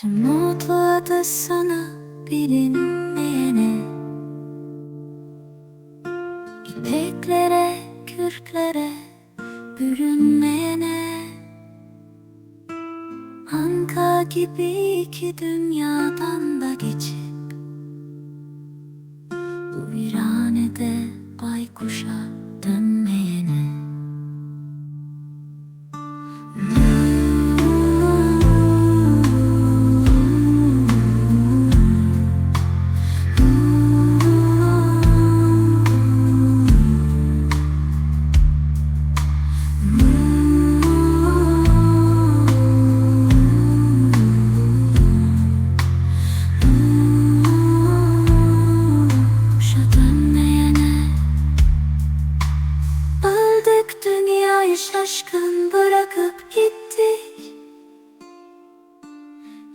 Tüm mutlu adı sana bilinmeyene. İpeklere, kürklere bürünmeyene. Anka gibi iki dünyadan da geçip Bu viranede baykuşa dönmeyene Öldük dünyayı şaşkın bırakıp gittik.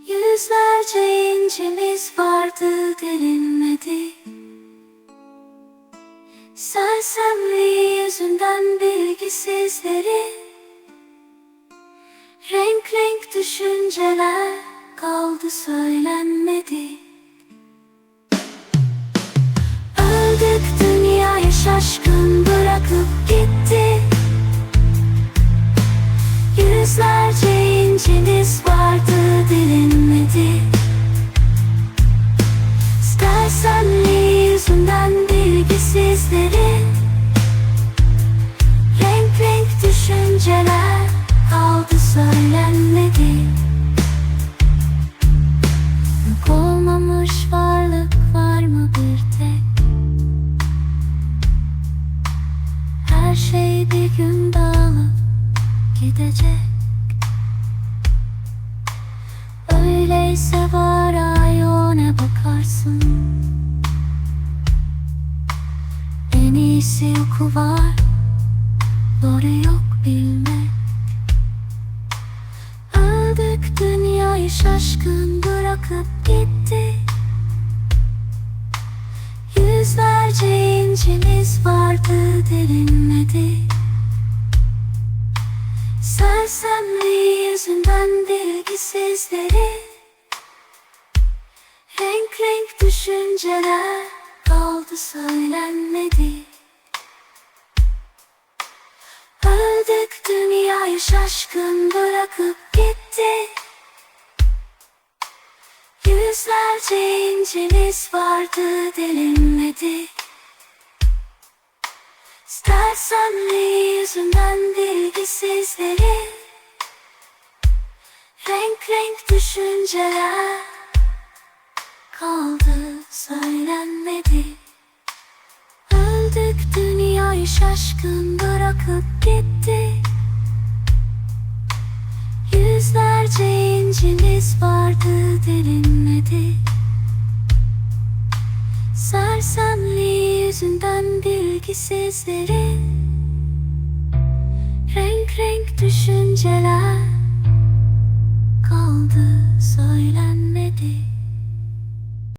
Yüzlerce incimiz vardı derinmedi Sersemliği yüzünden bilgisizleri. Renk renk düşünceler kaldı söylenmedi şaşkın bırakıp gitti. Yüzlerce incimiz vardı dilinmedi Sersemliği yüzünden bilgisizleri bir gün dağılıp gidecek. Öyleyse var ay ne bakarsın? En iyisi oku var Doğru yok bilmek. Öldük dünyayı şaşkın bırakıp gitti. Yüzlerce incimiz vardı derinmedi Sersemliği yüzünden bilgisizleri Renk renk düşünceler kaldı söylenmedi. Öldük dünyayı şaşkın bırakıp gitti. Yüzlerce incimiz vardı delinmedi Sersemliği yüzünden bilgisizleri Renk renk düşünceler kaldı söylenmedi. Öldük dünyayı şaşkın bırakıp gitti. Yüzlerce incimiz vardı derinmedi Sersemliği yüzünden bilgisizleri Renk renk düşünceler kaldı söylenmedi